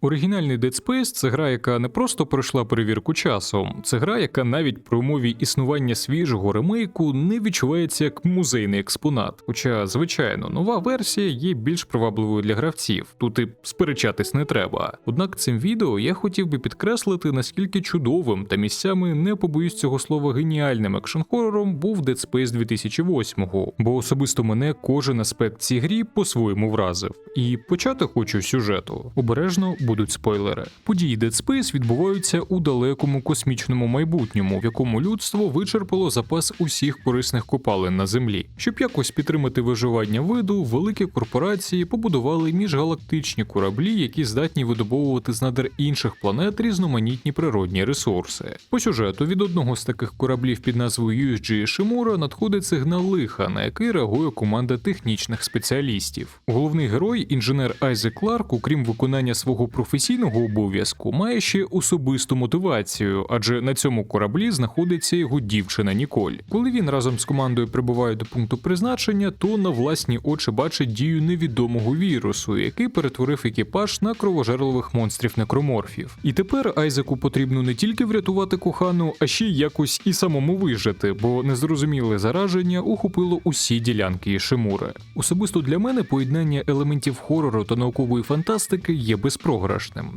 Оригінальний Dead Space це гра, яка не просто пройшла перевірку часом, це гра, яка навіть при умові існування свіжого ремейку не відчувається як музейний експонат. Хоча, звичайно, нова версія є більш привабливою для гравців, тут і сперечатись не треба. Однак цим відео я хотів би підкреслити, наскільки чудовим та місцями не побоюсь цього слова геніальним екшн-хорором був Dead Space 2008 бо особисто мене кожен аспект цій грі по-своєму вразив. І почати хочу сюжету. Обережно будуть спойлери. Події Dead Space відбуваються у далекому космічному майбутньому, в якому людство вичерпало запас усіх корисних копалин на землі. Щоб якось підтримати виживання виду, великі корпорації побудували міжгалактичні кораблі, які здатні видобовувати з надр інших планет різноманітні природні ресурси. По сюжету від одного з таких кораблів під назвою USG Шимура надходить сигнал лиха, на який реагує команда технічних спеціалістів. Головний герой, інженер Айзек Кларк, окрім виконання свого професійного обов'язку, має ще особисту мотивацію, адже на цьому кораблі знаходиться його дівчина Ніколь. Коли він разом з командою прибуває до пункту призначення, то на власні очі бачить дію невідомого вірусу, який перетворив екіпаж на кровожерливих монстрів некроморфів. І тепер Айзеку потрібно не тільки врятувати кохану, а ще якось і самому вижити, бо незрозуміле зараження ухопило усі ділянки Ішимури. Особисто для мене поєднання елементів хорору та наукової фантастики є безпрограшним.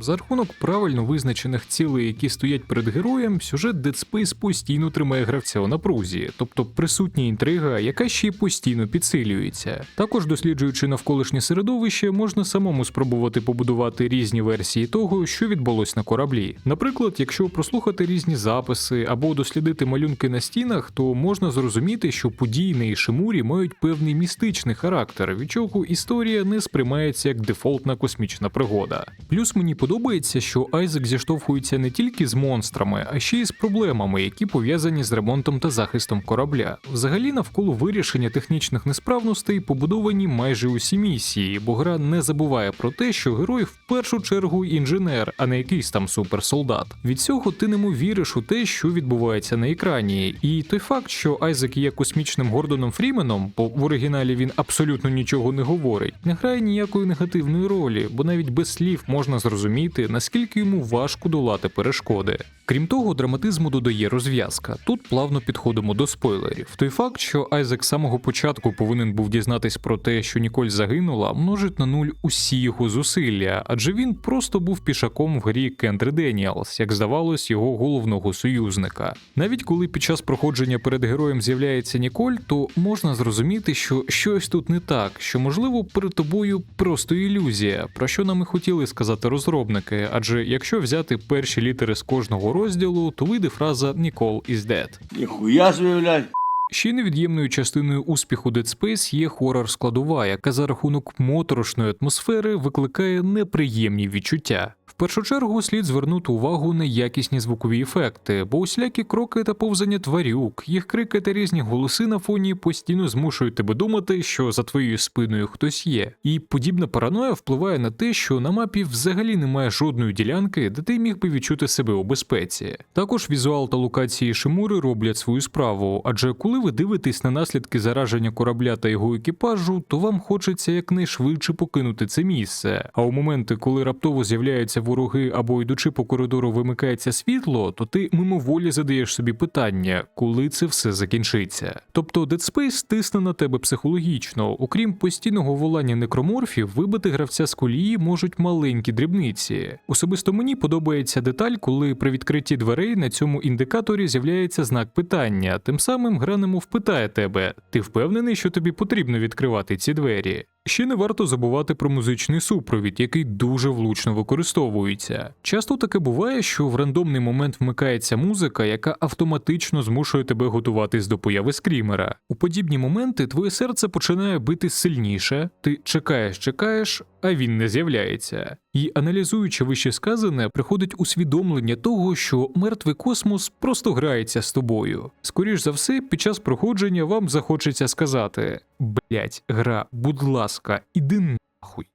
За рахунок правильно визначених цілей, які стоять перед героєм, сюжет Dead Space постійно тримає гравця у напрузі, тобто присутня інтрига, яка ще й постійно підсилюється. Також досліджуючи навколишнє середовище, можна самому спробувати побудувати різні версії того, що відбулось на кораблі. Наприклад, якщо прослухати різні записи або дослідити малюнки на стінах, то можна зрозуміти, що події на Ішимурі мають певний містичний характер, від чого історія не сприймається як дефолтна космічна пригода. Плюс мені подобається, що Айзек зіштовхується не тільки з монстрами, а ще й з проблемами, які пов'язані з ремонтом та захистом корабля. Взагалі, навколо вирішення технічних несправностей побудовані майже усі місії, бо гра не забуває про те, що герой в першу чергу інженер, а не якийсь там суперсолдат. Від цього ти нему віриш у те, що відбувається на екрані. І той факт, що Айзек є космічним Гордоном Фріменом, бо в оригіналі він абсолютно нічого не говорить, не грає ніякої негативної ролі, бо навіть без слів можна зрозуміти, наскільки йому важко долати перешкоди. Крім того, драматизму додає розв'язка. Тут плавно підходимо до спойлерів. Той факт, що Айзек з самого початку повинен був дізнатись про те, що Ніколь загинула, множить на нуль усі його зусилля, адже він просто був пішаком в грі Кендри Деніалс, як здавалось, його головного союзника. Навіть коли під час проходження перед героєм з'являється Ніколь, то можна зрозуміти, що щось тут не так, що можливо перед тобою просто ілюзія, про що нам і хотіли сказати розробники. Адже якщо взяти перші літери з кожного розділу, то вийде фраза Нікол is dead. Ніхуя з'являть. Ще невід'ємною частиною успіху Dead Space є хорор складова, яка за рахунок моторошної атмосфери викликає неприємні відчуття. В першу чергу слід звернути увагу на якісні звукові ефекти, бо усілякі кроки та повзання тварюк, їх крики та різні голоси на фоні постійно змушують тебе думати, що за твоєю спиною хтось є. І подібна параноя впливає на те, що на мапі взагалі немає жодної ділянки, де ти міг би відчути себе у безпеці. Також візуал та локації Шимури роблять свою справу, адже коли ви дивитесь на наслідки зараження корабля та його екіпажу, то вам хочеться якнайшвидше покинути це місце. А у моменти, коли раптово з'являються вороги або йдучи по коридору вимикається світло, то ти мимоволі задаєш собі питання, коли це все закінчиться. Тобто Dead Space тисне на тебе психологічно, окрім постійного волання некроморфів, вибити гравця з колії можуть маленькі дрібниці. Особисто мені подобається деталь, коли при відкритті дверей на цьому індикаторі з'являється знак питання, тим самим гра немов питає тебе: ти впевнений, що тобі потрібно відкривати ці двері? Ще не варто забувати про музичний супровід, який дуже влучно використовується. Часто таке буває, що в рандомний момент вмикається музика, яка автоматично змушує тебе готуватись до появи скрімера. У подібні моменти твоє серце починає бити сильніше, ти чекаєш, чекаєш, а він не з'являється. І аналізуючи вище сказане, приходить усвідомлення того, що мертвий космос просто грається з тобою. Скоріш за все, під час проходження вам захочеться сказати: блять, гра, будь ласка, іди нахуй.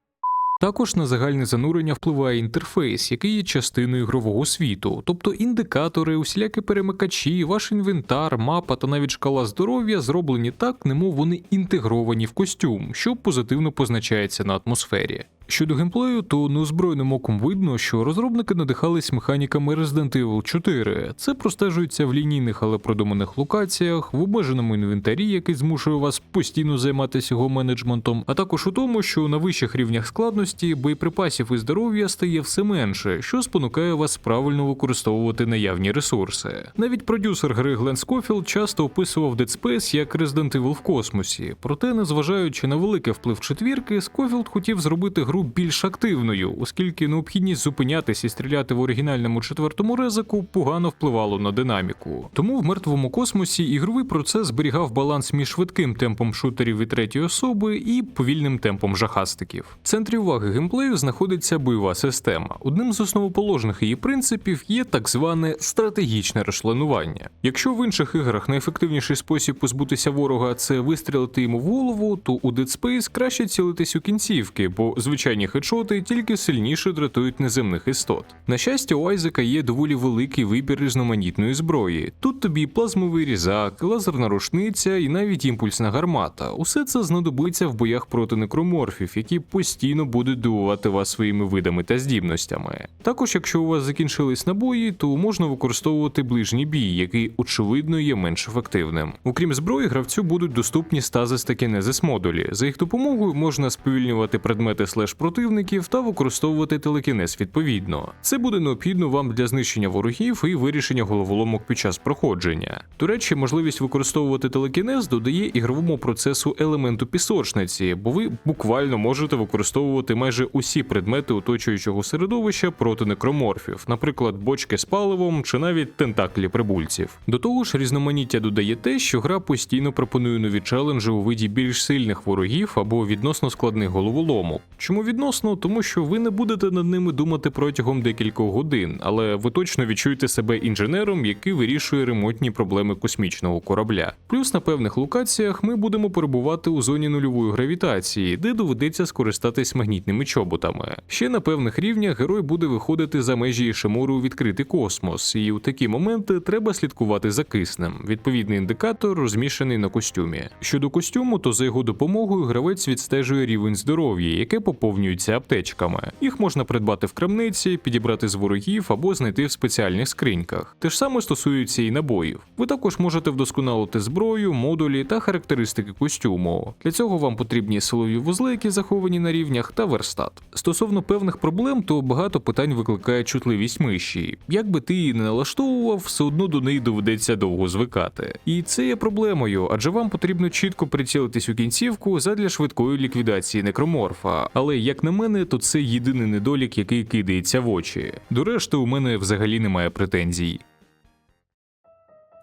Також на загальне занурення впливає інтерфейс, який є частиною ігрового світу, тобто індикатори, усілякі перемикачі, ваш інвентар, мапа та навіть шкала здоров'я зроблені так, немов вони інтегровані в костюм, що позитивно позначається на атмосфері. Щодо геймплею, то неозброєним оком видно, що розробники надихались механіками Resident Evil 4. Це простежується в лінійних, але продуманих локаціях, в обмеженому інвентарі, який змушує вас постійно займатися його менеджментом, а також у тому, що на вищих рівнях складності боєприпасів і здоров'я стає все менше, що спонукає вас правильно використовувати наявні ресурси. Навіть продюсер гри Глен Скофілд часто описував Dead Space як Resident Evil в космосі. Проте, незважаючи на великий вплив четвірки, Скофілд хотів зробити гру більш активною, оскільки необхідність зупинятись і стріляти в оригінальному четвертому резику погано впливало на динаміку. Тому в мертвому космосі ігровий процес зберігав баланс між швидким темпом шутерів від третьої особи і повільним темпом жахастиків. В центрі уваги геймплею знаходиться бойова система. Одним з основоположних її принципів є так зване стратегічне розчленування. Якщо в інших іграх найефективніший спосіб позбутися ворога це вистрілити йому в голову, то у Dead Space краще цілитись у кінцівки, бо звичайні хедшоти тільки сильніше дратують неземних істот. На щастя, у Айзека є доволі великий вибір різноманітної зброї. Тут тобі плазмовий різак, лазерна рушниця і навіть імпульсна гармата. Усе це знадобиться в боях проти некроморфів, які постійно будуть дивувати вас своїми видами та здібностями. Також, якщо у вас закінчились набої, то можна використовувати ближній бій, який очевидно є менш ефективним. Окрім зброї, гравцю будуть доступні стазис та кінезис модулі. За їх допомогою можна сповільнювати предмети слеш противників та використовувати телекінез відповідно. Це буде необхідно вам для знищення ворогів і вирішення головоломок під час проходження. До речі, можливість використовувати телекінез додає ігровому процесу елементу пісочниці, бо ви буквально можете використовувати майже усі предмети оточуючого середовища проти некроморфів, наприклад, бочки з паливом чи навіть тентаклі прибульців. До того ж, різноманіття додає те, що гра постійно пропонує нові челенджі у виді більш сильних ворогів або відносно складних головоломок. Чому відносно? Тому що ви не будете над ними думати протягом декількох годин, але ви точно відчуєте себе інженером, який вирішує ремонтні проблеми космічного корабля. Плюс на певних локаціях ми будемо перебувати у зоні нульової гравітації, де доведеться скористатись магнітними чоботами. Ще на певних рівнях герой буде виходити за межі Ішимору у відкритий космос, і у такі моменти треба слідкувати за киснем. Відповідний індикатор розміщений на костюмі. Щодо костюму, то за його допомогою гравець відстежує рівень здоров'я, яке поповнюється аптечками. Їх можна придбати в крамниці, підібрати з ворогів або знайти в спеціальних скриньках. Те ж саме стосується і набоїв. Ви також можете вдосконалити зброю, модулі та характеристики костюму. Для цього вам потрібні силові вузли, які заховані на рівнях, та верстат. Стосовно певних проблем, то багато питань викликає чутливість миші. Як би ти її не налаштовував, все одно до неї доведеться довго звикати. І це є проблемою, адже вам потрібно чітко прицілитись у кінцівку задля швидкої ліквідації некроморфа. Але як на мене, то це єдиний недолік, який кидається в очі. До решти, у мене взагалі немає претензій.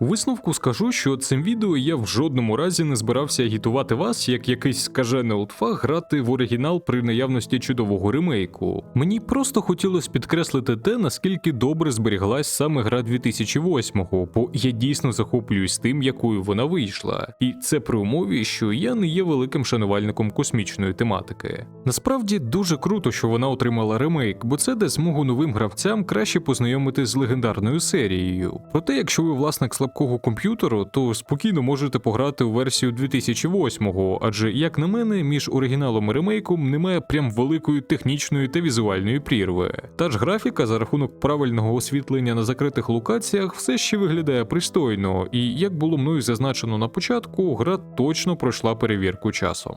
У висновку скажу, що цим відео я в жодному разі не збирався агітувати вас, як якийсь скажений олдфаг, грати в оригінал при наявності чудового ремейку. Мені просто хотілося підкреслити те, наскільки добре зберіглась саме гра 2008-го, бо я дійсно захоплююсь тим, якою вона вийшла. І це при умові, що я не є великим шанувальником космічної тематики. Насправді дуже круто, що вона отримала ремейк, бо це дасть змогу новим гравцям краще познайомитись з легендарною серією. Проте, якщо ви власник слабкого комп'ютеру, то спокійно можете пограти у версію 2008-го, адже, як на мене, між оригіналом і ремейком немає прям великої технічної та візуальної прірви. Та ж графіка за рахунок правильного освітлення на закритих локаціях все ще виглядає пристойно, і як було мною зазначено на початку, гра точно пройшла перевірку часом.